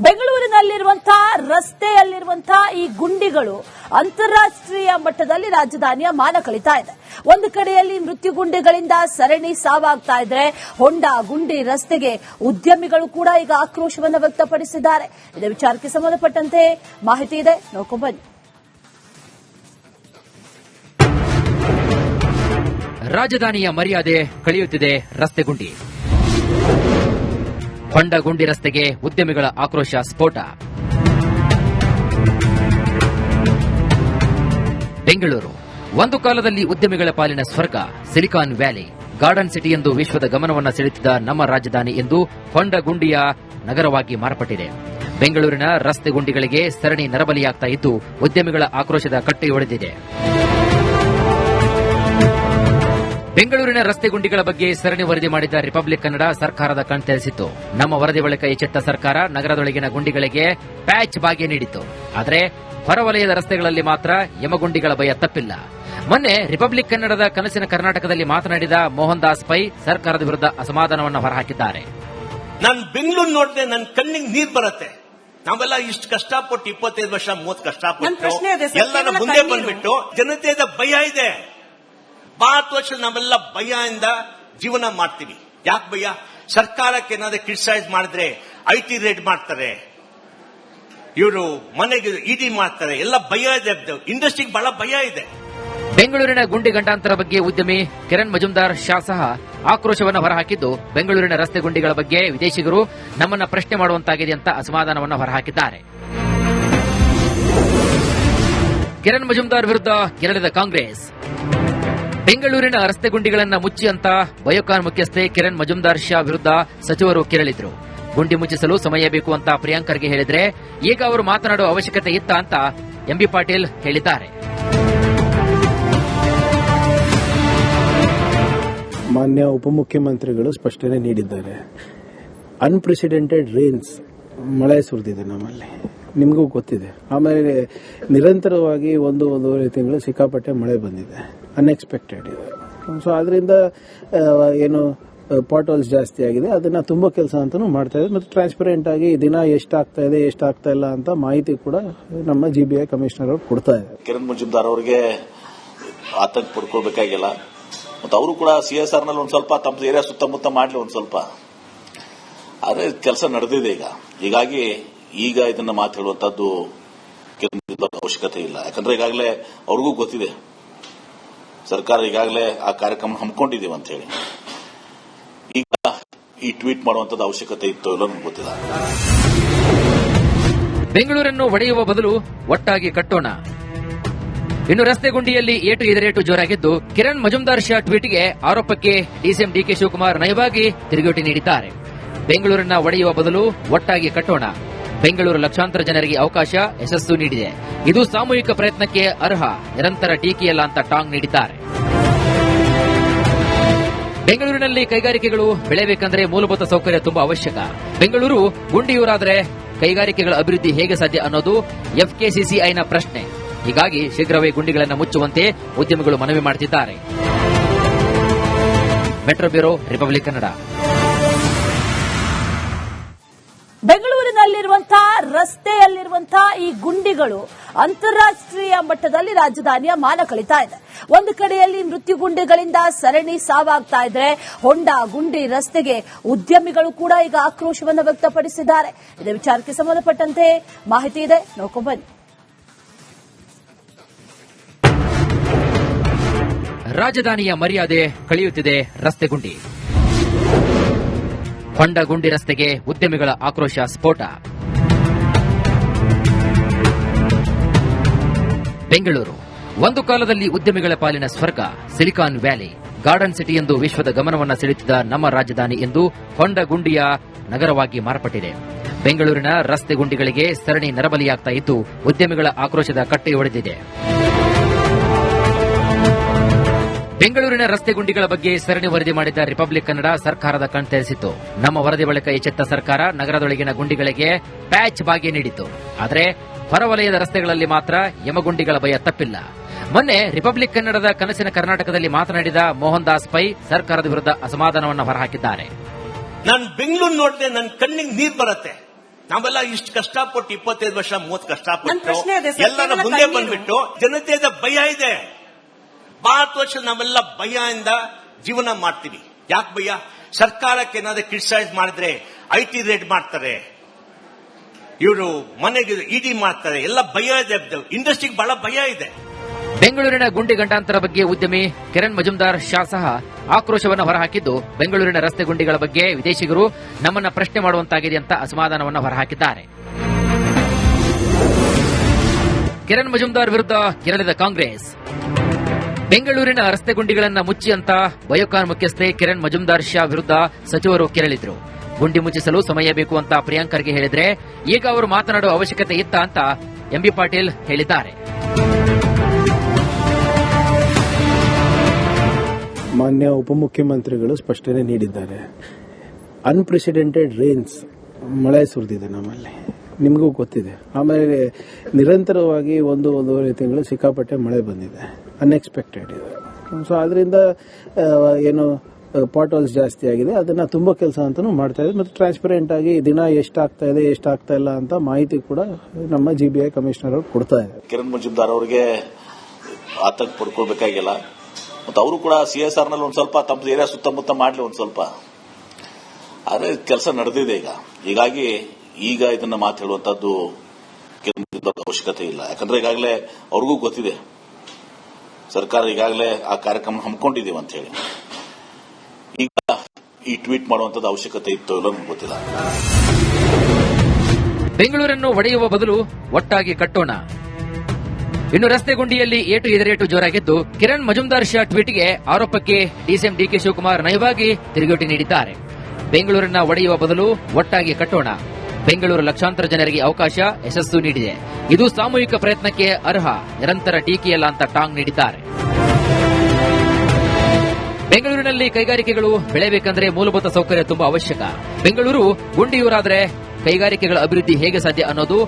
ಬೆಂಗಳೂರಿನಲ್ಲಿರುವಂತಹ, ರಸ್ತೆಯಲ್ಲಿರುವಂತಹ ಈ ಗುಂಡಿಗಳು ಅಂತಾರಾಷ್ಟ್ರೀಯ ಮಟ್ಟದಲ್ಲಿ ರಾಜಧಾನಿಯ ಮಾನ ಕಳಿತಾ ಇದೆ. ಒಂದು ಕಡೆಯಲ್ಲಿ ಮೃತ್ಯು ಗುಂಡಿಗಳಿಂದ ಸರಣಿ ಸಾವಾಗ್ತಾ ಇದ್ರೆ, ಹೊಂಡ, ಗುಂಡಿ, ರಸ್ತೆಗೆ ಉದ್ಯಮಿಗಳು ಕೂಡ ಈಗ ಆಕ್ರೋಶವನ್ನು ವ್ಯಕ್ತಪಡಿಸಿದ್ದಾರೆ. ಇದೇ ವಿಚಾರಕ್ಕೆ ಸಂಬಂಧಪಟ್ಟಂತೆ ಮಾಹಿತಿ ಇದೆ. ನೋಡ್ಕೊಂಡ್ಬನ್ನಿ ರಾಜಧಾನಿಯ ಮರ್ಯಾದೆ ಕಳೆಯುತ್ತಿದೆ ರಸ್ತೆ ಗುಂಡಿ. ಹೊಂಡ ಗುಂಡಿ ರಸ್ತೆಗೆ ಉದ್ಯಮಿಗಳ ಆಕ್ರೋಶ ಸ್ಫೋಟ. ಬೆಂಗಳೂರು. ಒಂದು ಕಾಲದಲ್ಲಿ ಉದ್ಯಮಿಗಳ ಪಾಲಿನ ಸ್ವರ್ಗ, ಸಿಲಿಕಾನ್ ವ್ಯಾಲಿ, ಗಾರ್ಡನ್ ಸಿಟಿ ಎಂದು ವಿಶ್ವದ ಗಮನವನ್ನು ಸೆಳೆತಿದ್ದ ನಮ್ಮ ರಾಜಧಾನಿ ಎಂದು ಹೊಂಡಗುಂಡಿಯ ನಗರವಾಗಿ ಮಾರ್ಪಟ್ಟಿದೆ. ಬೆಂಗಳೂರಿನ ರಸ್ತೆ ಗುಂಡಿಗಳಿಗೆ ಸರಣಿ ನರಬಲಿಯಾಗ್ತಾ ಇದ್ದು, ಉದ್ಯಮಿಗಳ ಆಕ್ರೋಶದ ಕಟ್ಟೆಯೊಡೆದಿದೆ. ಬೆಂಗಳೂರಿನ ರಸ್ತೆ ಗುಂಡಿಗಳ ಬಗ್ಗೆ ಸರಣಿ ವರದಿ ಮಾಡಿದ ರಿಪಬ್ಲಿಕ್ ಕನ್ನಡ ಸರ್ಕಾರದ ಕಣ್ತೆರೆಸಿತ್ತು ನಮ್ಮ ವರದಿ ಬಳಿಕ ಎಚ್ಚೆತ್ತ ಸರ್ಕಾರ ನಗರದೊಳಗಿನ ಗುಂಡಿಗಳಿಗೆ ಪ್ಯಾಚ್ ಬಾಗಿ ನೀಡಿತು ಆದರೆ ಹೊರವಲಯದ ರಸ್ತೆಗಳಲ್ಲಿ ಮಾತ್ರ ಯಮಗುಂಡಿಗಳ ಭಯ ತಪ್ಪಿಲ್ಲ. ಮೊನ್ನೆ ರಿಪಬ್ಲಿಕ್ ಕನ್ನಡದ ಕನಸಿನ ಕರ್ನಾಟಕದಲ್ಲಿ ಮಾತನಾಡಿದ ಮೋಹನ್ ದಾಸ್ ಪೈ ಸರ್ಕಾರದ ವಿರುದ್ಧ ಅಸಮಾಧಾನವನ್ನು ಹೊರಹಾಕಿದ್ದಾರೆ. ನಾನ್ ಬೆಂಗಳೂರು ನೋಡ್ತೆ ನನ್ ಕಣ್ಣಿಗೆ ನೀರ್ ಬರುತ್ತೆ. ನಾವೆಲ್ಲ ಇಷ್ಟು ಕಷ್ಟಪಟ್ಟು ಇಪ್ಪತ್ತೈದು ವರ್ಷ ಮೂವತ್ತು ಕಷ್ಟಪಟ್ಟು ಎಲ್ಲರ ಮುಂದೆ. ಬಂದ್ಬಿಟ್ಟು ಜನತೆಯ ಭಯ ಇದೆ. ಭಾರತ ವರ್ಷದಲ್ಲಿ ನಾವೆಲ್ಲ ಭಯದಿಂದ ಜೀವನ ಮಾಡ್ತೀವಿ. ಯಾಕೆ ಭಯ? ಸರ್ಕಾರಕ್ಕೆ ಏನಾದ್ರೆ ಕ್ರಿಟಿಸೈಸ್ ಮಾಡಿದ್ರೆ ಐ ಟಿ ರೇಟ್ ಮಾಡ್ತಾರೆ. ಇವರು ಮನೆಗೆ ಇಡಿ ಮಾಡ್ತಾರೆ. ಎಲ್ಲ ಭಯ ಇದೆ. ಇಂಡಸ್ಟ್ರಿಗೆ ಬಹಳ ಭಯ ಇದೆ. ಬೆಂಗಳೂರಿನ ಗುಂಡಿ ಗಂಟಾಂತರ ಬಗ್ಗೆ ಉದ್ಯಮಿ ಕಿರಣ್ ಮಜುಮ್ದಾರ್ ಶಾ ಸಹ ಆಕ್ರೋಶವನ್ನು ಹೊರಹಾಕಿದ್ದು, ಬೆಂಗಳೂರಿನ ರಸ್ತೆ ಗುಂಡಿಗಳ ಬಗ್ಗೆ ವಿದೇಶಿಗರು ನಮ್ಮನ್ನ ಪ್ರಶ್ನೆ ಮಾಡುವಂತಾಗಿದೆ ಅಂತ ಅಸಮಾಧಾನವನ್ನು ಹೊರಹಾಕಿದ್ದಾರೆ. ಕಿರಣ್ ಮಜುಮ್ದಾರ್ ವಿರುದ್ಧ ಕೆರಳಿದ ಕಾಂಗ್ರೆಸ್. ಬೆಂಗಳೂರಿನ ರಸ್ತೆ ಗುಂಡಿಗಳನ್ನು ಮುಚ್ಚಿ ಅಂತ ಬಯೋಕಾನ್ ಮುಖ್ಯಸ್ಥೆ ಕಿರಣ್ ಮಜುಂದಾರ್ ಶಾ ವಿರುದ್ಧ ಸಚಿವರು ಕೆರಳಿದ್ರು. ಗುಂಡಿ ಮುಚ್ಚಿಸಲು ಸಮಯ ಬೇಕು ಅಂತ ಪ್ರಿಯಾಂಕರ್ಗೆ ಹೇಳಿದ್ರೆ, ಈಗ ಅವರು ಮಾತನಾಡುವ ಅವಶ್ಯಕತೆ ಇತ್ತ ಅಂತ ಎಂಬಿ ಪಾಟೀಲ್ ಹೇಳಿದ್ದಾರೆ. ಮಾನ್ಯ ಉಪಮುಖ್ಯಮಂತ್ರಿಗಳು ಸ್ಪಷ್ಟನೆ ನೀಡಿದ್ದಾರೆ. ಅನ್ಪ್ರೆಸಿಡೆಂಟೆಡ್ ರೇನ್ಸ್ ಮಳೆ ಸುರಿದಿದೆ ನಮ್ಮಲ್ಲಿ. ನಿಮಗೂ ಗೊತ್ತಿದೆ. ಆಮೇಲೆ ನಿರಂತರವಾಗಿ ಒಂದು ಒಂದೂವರೆ ತಿಂಗಳು ಸಿಕ್ಕಾಪಟ್ಟೆ ಮಳೆ ಬಂದಿದೆ. ಅನ್ಎಕ್ಸ್ಪೆಕ್ಟೆಡ್ ಇದೆ. ಸೊ ಅದರಿಂದ ಏನು ಪಾಟ್ ಹೋಲ್ಸ್ ಜಾಸ್ತಿ ಆಗಿದೆ. ಅದನ್ನ ತುಂಬ ಕೆಲಸ ಅಂತಾನು ಮಾಡ್ತಾ ಇದೆ ಮತ್ತು ಟ್ರಾನ್ಸ್ಪರೆಂಟ್ ಆಗಿ ದಿನ ಎಷ್ಟಾಗ್ತಾ ಇದೆ, ಎಷ್ಟಾಗ್ತಾ ಇಲ್ಲ ಅಂತ ಮಾಹಿತಿ ಕೂಡ ನಮ್ಮ ಜಿ ಬಿ ಐ ಕಮಿಷನರ್ ಅವರು ಕೊಡ್ತಾ ಇದೆ ಕಿರಣ್ ಮುಜುಮ್ದಾರ್ ಅವರಿಗೆ ಆತಂಕ ಪಡ್ಕೊಳ್ಬೇಕಾಗಿಲ್ಲ. ಮತ್ತು ಅವರು ಕೂಡ ಸಿ ಎಸ್ ಆರ್ನಲ್ಲಿ ಒಂದು ಸ್ವಲ್ಪ ತಮ್ಮ ಏರಿಯಾ ಸುತ್ತಮುತ್ತ ಮಾಡ್ಲಿ ಒಂದು ಸ್ವಲ್ಪ. ಆದರೆ ಕೆಲಸ ನಡೆದಿದೆ ಈಗ. ಹೀಗಾಗಿ ಈಗ ಇದನ್ನ ಮಾತು ಕಿರಣ್ ಅವಶ್ಯಕತೆ ಇಲ್ಲ. ಯಾಕಂದ್ರೆ ಈಗಾಗಲೇ ಅವ್ರಿಗೂ ಗೊತ್ತಿದೆ. ಸರ್ಕಾರ ಈಗಾಗಲೇ ಆ ಕಾರ್ಯಕ್ರಮ ಹಮ್ಮಿಕೊಂಡಿದ್ದೀವಿ ಅಂತ ಹೇಳಿ. ಈಗ ಈ ಟ್ವೀಟ್ ಮಾಡುವಂತದ್ದು ಅವಶ್ಯಕತೆ ಇತ್ತು ಇಲ್ಲ ಗೊತ್ತಿಲ್ಲ. ಬೆಂಗಳೂರನ್ನು ಒಡೆಯುವ ಬದಲು ಒಟ್ಟಾಗಿ ಕಟ್ಟೋಣ. ಇನ್ನು ರಸ್ತೆ ಗುಂಡಿಯಲ್ಲಿ ಏಟು ಎದುರೇಟು ಜೋರಾಗಿದ್ದು, ಕಿರಣ್ ಮಜುಮ್ದಾರ್ ಶಾ ಟ್ವೀಟ್ಗೆ ಆರೋಪಕ್ಕೆ ಡಿಸಿಎಂ ಡಿಕೆ ಶಿವಕುಮಾರ್ ನಯವಾಗಿ ತಿರುಗೇಟು ನೀಡಿದ್ದಾರೆ. ಬೆಂಗಳೂರನ್ನ ಒಡೆಯುವ ಬದಲು ಒಟ್ಟಾಗಿ ಕಟ್ಟೋಣ. ಬೆಂಗಳೂರು ಲಕ್ಷಾಂತರ ಜನರಿಗೆ ಅವಕಾಶ ಯಶಸ್ಸು ನೀಡಿದೆ. ಇದು ಸಾಮೂಹಿಕ ಪ್ರಯತ್ನಕ್ಕೆ ಅರ್ಹ, ನಿರಂತರ ಟೀಕೆಯಲ್ಲ ಅಂತ ಟಾಂಗ್ ನೀಡಿದ್ದಾರೆ. ಬೆಂಗಳೂರಿನಲ್ಲಿ ಕೈಗಾರಿಕೆಗಳು ಬೆಳೆಯಬೇಕಂದ್ರೆ ಮೂಲಭೂತ ಸೌಕರ್ಯ ತುಂಬಾ ಅವಶ್ಯಕ. ಬೆಂಗಳೂರು ಗುಂಡಿಯೂರಾದರೆ ಕೈಗಾರಿಕೆಗಳ ಅಭಿವೃದ್ಧಿ ಹೇಗೆ ಸಾಧ್ಯ ಅನ್ನೋದು ಎಫ್ಕೆಸಿಸಿಐನ ಪ್ರಶ್ನೆ. ಹೀಗಾಗಿ ಶೀಘ್ರವೇ ಗುಂಡಿಗಳನ್ನು ಮುಚ್ಚುವಂತೆ ಉದ್ಯಮಿಗಳು ಮನವಿ ಮಾಡುತ್ತಿದ್ದಾರೆ ಮೆಟ್ರೋ ಬ್ಯೂರೋ, ರಿಪಬ್ಲಿಕ್ ಕನ್ನಡ. ರಸ್ತೆಯಲ್ಲಿರುವಂತಹ ಈ ಗುಂಡಿಗಳು ಅಂತಾರಾಷ್ಟ್ರೀಯ ಮಟ್ಟದಲ್ಲಿ ರಾಜಧಾನಿಯ ಮಾನ ಕಳಿತಾ ಇದೆ. ಒಂದು ಕಡೆಯಲ್ಲಿ ಮೃತ್ಯು ಗುಂಡಿಗಳಿಂದ ಸರಣಿ ಸಾವಾಗ್ತಾ ಇದ್ರೆ ಹೊಂಡ, ಗುಂಡಿ, ರಸ್ತೆಗೆ ಉದ್ಯಮಿಗಳು ಕೂಡ ಈಗ ಆಕ್ರೋಶವನ್ನು ವ್ಯಕ್ತಪಡಿಸಿದ್ದಾರೆ. ಇದೇ ವಿಚಾರಕ್ಕೆ ಸಂಬಂಧಪಟ್ಟಂತೆ ಮಾಹಿತಿ ಇದೆ. ನೋಡ್ಕೊಂಡ್ಬನ್ನಿ ರಾಜಧಾನಿಯ ಮರ್ಯಾದೆ ಕಳೆಯುತ್ತಿದೆ ರಸ್ತೆ ಗುಂಡಿ. ಹೊಂಡ, ಗುಂಡಿ ರಸ್ತೆಗೆ ಉದ್ಯಮಿಗಳ ಆಕ್ರೋಶ ಸ್ಫೋಟ. ಬೆಂಗಳೂರು. ಒಂದು ಕಾಲದಲ್ಲಿ ಉದ್ಯಮಿಗಳ ಪಾಲಿನ ಸ್ವರ್ಗ, ಸಿಲಿಕಾನ್ ವ್ಯಾಲಿ, ಗಾರ್ಡನ್ ಸಿಟಿ ಎಂದು ವಿಶ್ವದ ಗಮನವನ್ನು ಸೆಳೆತಿದ್ದ ನಮ್ಮ ರಾಜಧಾನಿ ಎಂದು ಹೊಂಡ ಗುಂಡಿಯ ನಗರವಾಗಿ ಮಾರ್ಪಟ್ಟಿದೆ. ಬೆಂಗಳೂರಿನ ರಸ್ತೆ ಗುಂಡಿಗಳಿಗೆ ಸರಣಿ ನರಬಲಿಯಾಗ್ತಾ ಇದ್ದು, ಉದ್ಯಮಿಗಳ ಆಕ್ರೋಶದ ಕಟ್ಟೆಯೊಡೆದಿದೆ ಬೆಂಗಳೂರಿನ ರಸ್ತೆ ಗುಂಡಿಗಳ ಬಗ್ಗೆ ಸರಣಿ ವರದಿ ಮಾಡಿದ ರಿಪಬ್ಲಿಕ್ ಕನ್ನಡ ಸರ್ಕಾರದ ಕಣ್ತೆರೆಸಿತ್ತು ನಮ್ಮ ವರದಿ ಬಳಿಕ ಎಚ್ಚೆತ್ತ ಸರ್ಕಾರ ನಗರದೊಳಗಿನ ಗುಂಡಿಗಳಿಗೆ ಪ್ಯಾಚ್ ಬಾಗಿ ನೀಡಿತು ಆದರೆ ಹೊರವಲಯದ ರಸ್ತೆಗಳಲ್ಲಿ ಮಾತ್ರ ಯಮಗುಂಡಿಗಳ ಭಯ ತಪ್ಪಿಲ್ಲ. ಮೊನ್ನೆ ರಿಪಬ್ಲಿಕ್ ಕನ್ನಡದ ಕನಸಿನ ಕರ್ನಾಟಕದಲ್ಲಿ ಮಾತನಾಡಿದ ಮೋಹನ್ ದಾಸ್ ಪೈ ಸರ್ಕಾರದ ವಿರುದ್ಧ ಅಸಮಾಧಾನವನ್ನು ಹೊರಹಾಕಿದ್ದಾರೆ. ನಾನು ಬೆಂಗಳೂರು ನೋಡಿದೆ ನನ್ನ ಕಣ್ಣಿಗೆ ನೀರು ಬರುತ್ತೆ. ನಾವೆಲ್ಲ ಇಷ್ಟು ಕಷ್ಟಪಟ್ಟು ಇಪ್ಪತ್ತೈದು ವರ್ಷ ಮೂವತ್ತು ಕಷ್ಟಪಟ್ಟು ಎಲ್ಲರ ಮುಂದೆ ಬಂದ್ಬಿಟ್ಟು ಜನತೆಯ ಭಯ ಇದೆ. ಭಾರತ ವರ್ಷ ನಾವೆಲ್ಲ ಭಯದಿಂದ ಜೀವನ ಮಾಡ್ತೀವಿ. ಯಾಕೆ ಭಯ? ಸರ್ಕಾರಕ್ಕೆ ಏನಾದ್ರೂ ಕ್ರಿಟಿಸೈಸ್ ಮಾಡಿದ್ರೆ ಐ ಟಿ ರೇಟ್ ಮಾಡ್ತಾರೆ. ಇವರು ಮನೆಗೆ ಇಡಿ ಮಾಡ್ತಾರೆ. ಎಲ್ಲ ಭಯ ಇದೆ ಇಂಡಸ್ಟ್ರಿಗೆ ಬಹಳ ಭಯ ಇದೆ. ಬೆಂಗಳೂರಿನ ಗುಂಡಿ ಗಂಟಾಂತರ ಬಗ್ಗೆ ಉದ್ಯಮಿ ಕಿರಣ್ ಮಜುಮ್ದಾರ್ ಶಾ ಸಹ ಆಕ್ರೋಶವನ್ನು ಹೊರಹಾಕಿದ್ದು. ಬೆಂಗಳೂರಿನ ರಸ್ತೆ ಗುಂಡಿಗಳ ಬಗ್ಗೆ ವಿದೇಶಿಗರು ನಮ್ಮನ್ನ ಪ್ರಶ್ನೆ ಮಾಡುವಂತಾಗಿದೆ ಅಂತ ಅಸಮಾಧಾನವನ್ನು ಹೊರಹಾಕಿದ್ದಾರೆ. ಕಿರಣ್ ಮಜುಮ್ದಾರ್ ವಿರುದ್ಧ ಕೆರಳಿದ ಕಾಂಗ್ರೆಸ್. ಬೆಂಗಳೂರಿನ ರಸ್ತೆ ಗುಂಡಿಗಳನ್ನು ಮುಚ್ಚಿ ಅಂತ ಬಯೋಕಾನ್ ಮುಖ್ಯಸ್ಥೆ ಕಿರಣ್ ಮಜುಮ್ದಾರ್ ಶಾ ವಿರುದ್ಧ ಸಚಿವರು ಕೆರಳಿದ್ರು. ಗುಂಡಿ ಮುಚ್ಚಿಸಲು ಸಮಯ ಬೇಕು ಅಂತ ಪ್ರಿಯಾಂಕರ್ಗೆ ಹೇಳಿದ್ರೆ, ಈಗ ಅವರು ಮಾತನಾಡುವ ಅವಶ್ಯಕತೆ ಇತ್ತ ಅಂತ ಎಂಬಿ ಪಾಟೀಲ್ ಹೇಳಿದ್ದಾರೆ. ಮಾನ್ಯ ಉಪಮುಖ್ಯಮಂತ್ರಿಗಳು ಸ್ಪಷ್ಟನೆ ನೀಡಿದ್ದಾರೆ. ಅನ್ಪ್ರೆಸಿಡೆಂಟೆಡ್ ರೇನ್ಸ್ ಮಳೆ ಸುರಿದಿದೆ ನಮ್ಮಲ್ಲಿ. ನಿಮಗೂ ಗೊತ್ತಿದೆ. ಆಮೇಲೆ ನಿರಂತರವಾಗಿ ಒಂದು ಒಂದೂವರೆ ತಿಂಗಳು ಸಿಕ್ಕಾಪಟ್ಟೆ ಮಳೆ ಬಂದಿದೆ. ಅನ್ಎಕ್ಸ್ಪೆಕ್ಟೆಡ್ ಇದೆ. ಸೊ ಅದರಿಂದ ಏನು ಪಾಟ್ ಹೋಲ್ಸ್ ಜಾಸ್ತಿ ಆಗಿದೆ. ಅದನ್ನ ತುಂಬ ಕೆಲಸ ಅಂತಲೂ ಮಾಡ್ತಾ ಇದೆ ಮತ್ತು ಟ್ರಾನ್ಸ್ಪರೆಂಟ್ ಆಗಿ ದಿನ ಎಷ್ಟಾಗ್ತಾ ಇದೆ, ಎಷ್ಟಾಗ್ತಾ ಇಲ್ಲ ಅಂತ ಮಾಹಿತಿ ಕೂಡ ನಮ್ಮ ಜಿ ಬಿ ಐ ಕಮಿಷನರ್ ಅವ್ರು ಕೊಡ್ತಾ ಇದೆ ಕಿರಣ್ ಮಜುಮ್ದಾರ್ ಅವರಿಗೆ ಆತಂಕ ಪಡ್ಕೊಳ್ಬೇಕಾಗಿಲ್ಲ. ಮತ್ತು ಅವರು ಕೂಡ ಸಿ ಎಸ್ ಆರ್ನಲ್ಲಿ ಒಂದ್ ಸ್ವಲ್ಪ ತಮ್ಮ ಏರಿಯಾ ಸುತ್ತಮುತ್ತ ಮಾಡ್ಲಿ ಒಂದ್ ಸ್ವಲ್ಪ. ಆದ್ರೆ ಕೆಲಸ ನಡೆದಿದೆ ಈಗ. ಹೀಗಾಗಿ ಈಗ ಇದನ್ನ ಮಾತು ಹೇಳುವಂತದ್ದು ಕಿರಣ್ ಅವಶ್ಯಕತೆ ಇಲ್ಲ. ಯಾಕಂದ್ರೆ ಈಗಾಗಲೇ ಅವ್ರಿಗೂ ಗೊತ್ತಿದೆ. ಸರ್ಕಾರ ಈಗಾಗಲೇ ಆ ಕಾರ್ಯಕ್ರಮ ಹಮ್ಮಿಕೊಂಡಿದೀವಿ ಅಂತ ಹೇಳಿ. ಈ ಟ್ವೀಟ್ ಮಾಡುವಂತದ್ದು ಅವಶ್ಯಕತೆ ಇತ್ತು ಇಲ್ಲ ಗೊತ್ತಿಲ್ಲ. ಬೆಂಗಳೂರನ್ನು ಒಡೆಯುವ ಬದಲು ಒಟ್ಟಾಗಿ ಕಟ್ಟೋಣ. ಇನ್ನು ರಸ್ತೆ ಗುಂಡಿಯಲ್ಲಿ ಏಟು ಎದುರೇಟು ಜೋರಾಗಿದ್ದು, ಕಿರಣ್ ಮಜುಮ್ದಾರ್ ಶಾ ಟ್ವೀಟ್ಗೆ ಆರೋಪಕ್ಕೆ ಡಿಸಿಎಂ ಡಿಕೆ ಶಿವಕುಮಾರ್ ನಯವಾಗಿ ತಿರುಗೇಟು ನೀಡಿದ್ದಾರೆ. ಬೆಂಗಳೂರನ್ನ ಒಡೆಯುವ ಬದಲು ಒಟ್ಟಾಗಿ ಕಟ್ಟೋಣ. ಬೆಂಗಳೂರು ಲಕ್ಷಾಂತರ ಜನರಿಗೆ ಅವಕಾಶ ಯಶಸ್ಸು ನೀಡಿದೆ. ಇದು ಸಾಮೂಹಿಕ ಪ್ರಯತ್ನಕ್ಕೆ ಅರ್ಹ, ನಿರಂತರ ಟೀಕೆಯಲ್ಲ ಅಂತ ಟಾಂಗ್ ನೀಡಿದ್ದಾರೆ. ಬೆಂಗಳೂರಿನಲ್ಲಿ ಕೈಗಾರಿಕೆಗಳು ಬೆಳೆಯಬೇಕಂದ್ರೆ ಮೂಲಭೂತ ಸೌಕರ್ಯ ತುಂಬಾ ಅವಶ್ಯಕ. ಬೆಂಗಳೂರು ಗುಂಡಿಯೂರಾದ್ರೆ ಕೈಗಾರಿಕೆಗಳ ಅಭಿವೃದ್ಧಿ ಹೇಗೆ ಸಾಧ್ಯ ಅನ್ನೋದು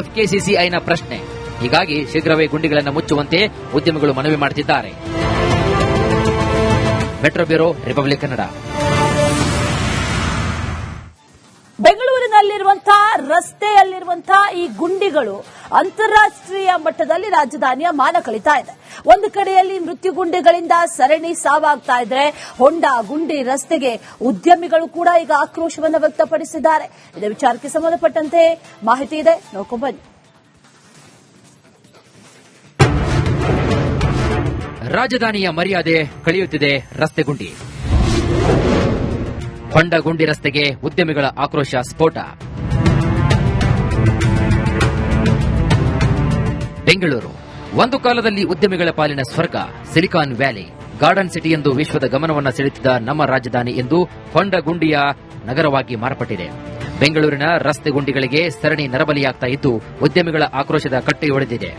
ಎಫ್ಕೆಸಿಸಿಐನ ಪ್ರಶ್ನೆ. ಹೀಗಾಗಿ ಶೀಘ್ರವೇ ಗುಂಡಿಗಳನ್ನು ಮುಚ್ಚುವಂತೆ ಉದ್ಯಮಿಗಳು ಮನವಿ ಮಾಡುತ್ತಿದ್ದಾರೆ ಮೆಟ್ರೋ ಬ್ಯೂರೋ, ರಿಪಬ್ಲಿಕ್ ಕನ್ನಡ. ಬೆಂಗಳೂರಿನಲ್ಲಿರುವಂತಹ ರಸ್ತೆಯಲ್ಲಿರುವಂತಹ ಈ ಗುಂಡಿಗಳು ಅಂತಾರಾಷ್ಟ್ರೀಯ ಮಟ್ಟದಲ್ಲಿ ರಾಜಧಾನಿಯ ಮಾನ ಕಳಿತಾ ಇದೆ. ಒಂದು ಕಡೆಯಲ್ಲಿ ಮೃತ್ಯು ಗುಂಡಿಗಳಿಂದ ಸರಣಿ ಸಾವಾಗ್ತಾ ಇದ್ರೆ ಹೊಂಡ ಗುಂಡಿ ರಸ್ತೆಗೆ ಉದ್ಯಮಿಗಳು ಕೂಡ ಈಗ ಆಕ್ರೋಶವನ್ನು ವ್ಯಕ್ತಪಡಿಸಿದ್ದಾರೆ. ಇದೇ ವಿಚಾರಕ್ಕೆ ಸಂಬಂಧಪಟ್ಟಂತೆ ಮಾಹಿತಿ ಇದೆ. ನೋಡ್ಕೊಂಡ್ಬನ್ನಿ ರಾಜಧಾನಿಯ ಮರ್ಯಾದೆ ಕಳೆಯುತ್ತಿದೆ ರಸ್ತೆ ಗುಂಡಿ. ಹೊಂಡ ಗುಂಡಿ ರಸ್ತೆಗೆ ಉದ್ಯಮಿಗಳ ಆಕ್ರೋಶ ಸ್ಫೋಟ. ಬೆಂಗಳೂರು. ಒಂದು ಕಾಲದಲ್ಲಿ ಉದ್ಯಮಿಗಳ ಪಾಲಿನ ಸ್ವರ್ಗ, ಸಿಲಿಕಾನ್ ವ್ಯಾಲಿ, ಗಾರ್ಡನ್ ಸಿಟಿ ಎಂದು ವಿಶ್ವದ ಗಮನವನ್ನು ಸೆಳೆತಿದ್ದ ನಮ್ಮ ರಾಜಧಾನಿ ಎಂದು ಹೊಂಡ ಗುಂಡಿಯ ನಗರವಾಗಿ ಮಾರ್ಪಟ್ಟಿದೆ. ಬೆಂಗಳೂರಿನ ರಸ್ತೆ ಗುಂಡಿಗಳಿಗೆ ಸರಣಿ ನರಬಲಿಯಾಗ್ತಾ ಇದ್ದು, ಉದ್ಯಮಿಗಳ ಆಕ್ರೋಶದ ಕಟ್ಟೆಯೊಡೆದಿದೆ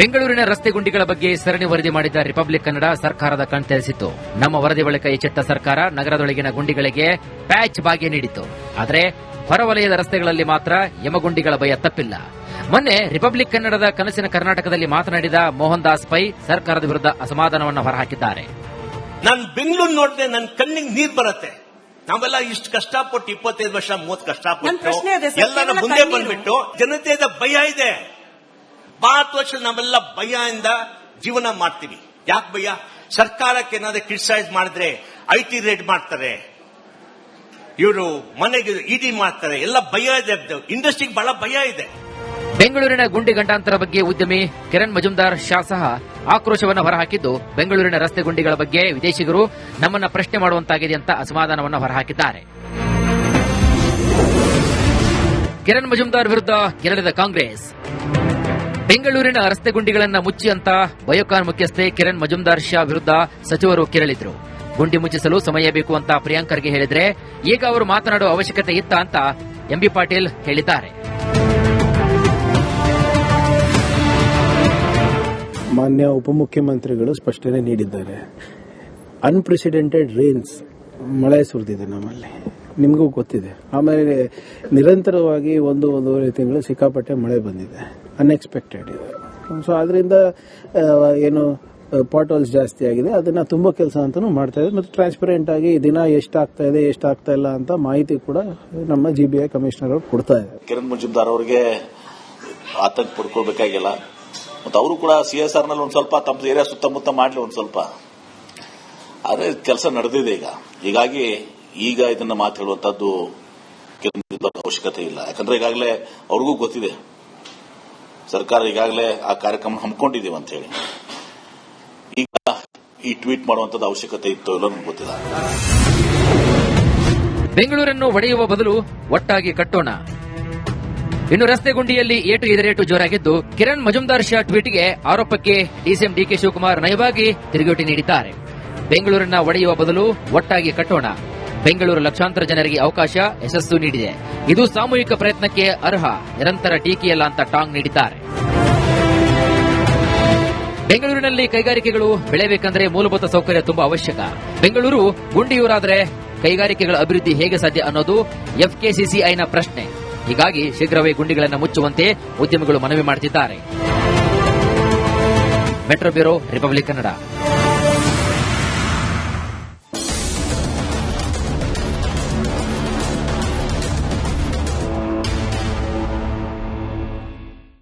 ಬೆಂಗಳೂರಿನ ರಸ್ತೆ ಗುಂಡಿಗಳ ಬಗ್ಗೆ ಸರಣಿ ವರದಿ ಮಾಡಿದ ರಿಪಬ್ಲಿಕ್ ಕನ್ನಡ ಸರ್ಕಾರದ ಕಣ್ತೆರೆಸಿತ್ತು ನಮ್ಮ ವರದಿ ಬಳಿಕ ಎಚ್ಚೆತ್ತ ಸರ್ಕಾರ ನಗರದೊಳಗಿನ ಗುಂಡಿಗಳಿಗೆ ಪ್ಯಾಚ್ ಭಾಗ್ಯ ನೀಡಿತು ಆದರೆ ಹೊರವಲಯದ ರಸ್ತೆಗಳಲ್ಲಿ ಮಾತ್ರ ಯಮಗುಂಡಿಗಳ ಭಯ ತಪ್ಪಿಲ್ಲ. ಮೊನ್ನೆ ರಿಪಬ್ಲಿಕ್ ಕನ್ನಡದ ಕನಸಿನ ಕರ್ನಾಟಕದಲ್ಲಿ ಮಾತನಾಡಿದ ಮೋಹನ್ ದಾಸ್ ಪೈ ಸರ್ಕಾರದ ವಿರುದ್ಧ ಅಸಮಾಧಾನವನ್ನು ಹೊರಹಾಕಿದ್ದಾರೆ. ನಾನು ಬೆಂಗಳೂರು ನೋಡಿದೆ ನನ್ನ ಕಣ್ಣಿಗೆ ನೀರ್ ಬರುತ್ತೆ. ನಾವೆಲ್ಲ ಇಷ್ಟು ಕಷ್ಟಪಟ್ಟು ಇಪ್ಪತ್ತೈದು ವರ್ಷ ಮೂವತ್ತು ಕಷ್ಟಪಟ್ಟು ಎಲ್ಲರ ಮುಂದೆ ಬಂದ್ಬಿಟ್ಟು ಜನತೆಯ ಭಯ ಇದೆ. ಭಾರತ ವರ್ಷ ನಾವೆಲ್ಲ ಭಯದಿಂದ ಜೀವನ ಮಾಡ್ತೀವಿ. ಯಾಕೆ ಭಯ? ಸರ್ಕಾರಕ್ಕೆ ಏನಾದ್ರೆ ಕ್ರಿಟಿಸೈಸ್ ಮಾಡಿದ್ರೆ ಐ ಟಿ ರೇಟ್ ಮಾಡ್ತಾರೆ. ಇವರು ಮನೆಗೆ ಇಡಿ ಮಾಡ್ತಾರೆ. ಎಲ್ಲ ಭಯ ಇದೆ. ಇಂಡಸ್ಟ್ರಿಗೆ ಬಹಳ ಭಯ ಇದೆ. ಬೆಂಗಳೂರಿನ ಗುಂಡಿ ಗಂಟಾಂತರ ಬಗ್ಗೆ ಉದ್ಯಮಿ ಕಿರಣ್ ಮಜುಂದಾರ್ ಶಾ ಸಹ ಆಕ್ರೋಶವನ್ನು ಹೊರಹಾಕಿದ್ದು, ಬೆಂಗಳೂರಿನ ರಸ್ತೆ ಗುಂಡಿಗಳ ಬಗ್ಗೆ ವಿದೇಶಿಗರು ನಮ್ಮನ್ನ ಪ್ರಶ್ನೆ ಮಾಡುವಂತಾಗಿದೆ ಅಂತ ಅಸಮಾಧಾನವನ್ನು ಹೊರಹಾಕಿದ್ದಾರೆ. ಕಿರಣ್ ಮಜುಂದಾರ್ ವಿರುದ್ಧ ಕೆರಳಿದ ಕಾಂಗ್ರೆಸ್. ಬೆಂಗಳೂರಿನ ರಸ್ತೆ ಗುಂಡಿಗಳನ್ನು ಮುಚ್ಚಿ ಅಂತ ಬಯೋಕಾನ್ ಮುಖ್ಯಸ್ಥೆ ಕಿರಣ್ ಮಜುಮ್ದಾರ್ ಶಾ ವಿರುದ್ಧ ಸಚಿವರು ಕೆರಳಿದ್ರು. ಗುಂಡಿ ಮುಚ್ಚಿಸಲು ಸಮಯ ಬೇಕು ಅಂತ ಪ್ರಿಯಾಂಕರ್ಗೆ ಹೇಳಿದ್ರೆ, ಈಗ ಅವರು ಮಾತನಾಡುವ ಅವಶ್ಯಕತೆ ಇತ್ತ ಅಂತ ಎಂಬಿ ಪಾಟೀಲ್ ಹೇಳಿದ್ದಾರೆ. ಮಾನ್ಯ ಉಪಮುಖ್ಯಮಂತ್ರಿಗಳು ಸ್ಪಷ್ಟನೆ ನೀಡಿದ್ದಾರೆ. ಅನ್ಪ್ರೆಸಿಡೆಂಟೆಡ್ ರೇನ್ಸ್ ಮಳೆ ಸುರಿದಿದೆ ನಮ್ಮಲ್ಲಿ. ನಿಮಗೂ ಗೊತ್ತಿದೆ. ಆಮೇಲೆ ನಿರಂತರವಾಗಿ ಒಂದು ಒಂದೂವರೆ ತಿಂಗಳು ಸಿಕ್ಕಾಪಟ್ಟೆ ಮಳೆ ಬಂದಿದೆ. ಅನ್ಎಕ್ಸ್ಪೆಕ್ಟೆಡ್ ಇದೆ. ಸೊ ಅದರಿಂದ ಏನು, ಪಾಟ್ ಹೋಲ್ಸ್ ಜಾಸ್ತಿ ಆಗಿದೆ. ಅದನ್ನ ತುಂಬಾ ಕೆಲಸ ಅಂತಾನು ಮಾಡ್ತಾ ಇದೆ ಮತ್ತು ಟ್ರಾನ್ಸ್ಪರೆಂಟ್ ಆಗಿ ದಿನ ಎಷ್ಟಾಗ್ತಾ ಇದೆ, ಎಷ್ಟಾಗ್ತಾ ಇಲ್ಲ ಅಂತ ಮಾಹಿತಿ ಕೂಡ ನಮ್ಮ ಜಿ ಬಿ ಐ ಕಮಿಷನರ್ ಅವರು ಕೊಡ್ತಾ ಇದೆ ಕಿರಣ್ ಮುಜುಮ್ದಾರ್ ಅವರಿಗೆ ಆತಂಕ ಪಡ್ಕೊಳ್ಬೇಕಾಗಿಲ್ಲ. ಮತ್ತು ಅವರು ಕೂಡ ಸಿ ಸಿಎಸ್ಆರ್ನಲ್ಲಿ ಒಂದು ಸ್ವಲ್ಪ ತಮ್ಮ ಏರಿಯಾ ಸುತ್ತಮುತ್ತ ಮಾಡಲಿ ಒಂದು ಸ್ವಲ್ಪ. ಆದರೆ ಕೆಲಸ ನಡೆದಿದೆ ಈಗ. ಹೀಗಾಗಿ ಈಗ ಇದನ್ನ ಮಾತು ಹೇಳುವಂತದ್ದು ಕಿರಣ್ ಅವಶ್ಯಕತೆ ಇಲ್ಲ. ಯಾಕಂದ್ರೆ ಈಗಾಗಲೇ ಅವ್ರಿಗೂ ಗೊತ್ತಿದೆ. ಸರ್ಕಾರ ಈಗಾಗಲೇ ಆ ಕಾರ್ಯಕ್ರಮ ಹಮ್ಮಿಕೊಂಡಿದೀವಿ ಅಂತ ಹೇಳಿ. ಈಗ ಈ ಟ್ವೀಟ್ ಮಾಡುವಂತದ್ದು ಅವಶ್ಯಕತೆ ಇತ್ತು ಇಲ್ಲ ನಮ್ಗೆ ಗೊತ್ತಿಲ್ಲ. ಬೆಂಗಳೂರನ್ನು ಒಡೆಯುವ ಬದಲು ಒಟ್ಟಾಗಿ ಕಟ್ಟೋಣ. ಇನ್ನು ರಸ್ತೆ ಗುಂಡಿಯಲ್ಲಿ ಏಟು ಎದುರೇಟು ಜೋರಾಗಿದ್ದು ಕಿರಣ್ ಮಜುಂದಾರ್ ಶಾ ಟ್ವೀಟ್ಗೆ ಆರೋಪಕ್ಕೆ ಡಿಸಿಎಂ ಡಿಕೆ ಶಿವಕುಮಾರ್ ನಯವಾಗಿ ತಿರುಗೇಟು ನೀಡಿದ್ದಾರೆ. ಬೆಂಗಳೂರನ್ನ ಒಡೆಯುವ ಬದಲು ಒಟ್ಟಾಗಿ ಕಟ್ಟೋಣ. ಬೆಂಗಳೂರು ಲಕ್ಷಾಂತರ ಜನರಿಗೆ ಅವಕಾಶ ಯಶಸ್ಸು ನೀಡಿದೆ. ಇದು ಸಾಮೂಹಿಕ ಪ್ರಯತ್ನಕ್ಕೆ ಅರ್ಹ, ನಿರಂತರ ಟೀಕೆಯಲ್ಲ ಅಂತ ಟಾಂಗ್ ನೀಡಿದ್ದಾರೆ. ಬೆಂಗಳೂರಿನಲ್ಲಿ ಕೈಗಾರಿಕೆಗಳು ಬೆಳೆಯಬೇಕಂದ್ರೆ ಮೂಲಭೂತ ಸೌಕರ್ಯ ತುಂಬಾ ಅವಶ್ಯಕ. ಬೆಂಗಳೂರು ಗುಂಡಿಯೂರಾದರೆ ಕೈಗಾರಿಕೆಗಳ ಅಭಿವೃದ್ಧಿ ಹೇಗೆ ಸಾಧ್ಯ ಅನ್ನೋದು ಎಫ್ಕೆಸಿಸಿಐನ ಪ್ರಶ್ನೆ. ಹೀಗಾಗಿ ಶೀಘ್ರವೇ ಗುಂಡಿಗಳನ್ನು ಮುಚ್ಚುವಂತೆ ಉದ್ಯಮಿಗಳು ಮನವಿ ಮಾಡುತ್ತಿದ್ದಾರೆ ಮೆಟ್ರೋ ಬ್ಯೂರೋ ರಿಪಬ್ಲಿಕ್ ಕನ್ನಡ.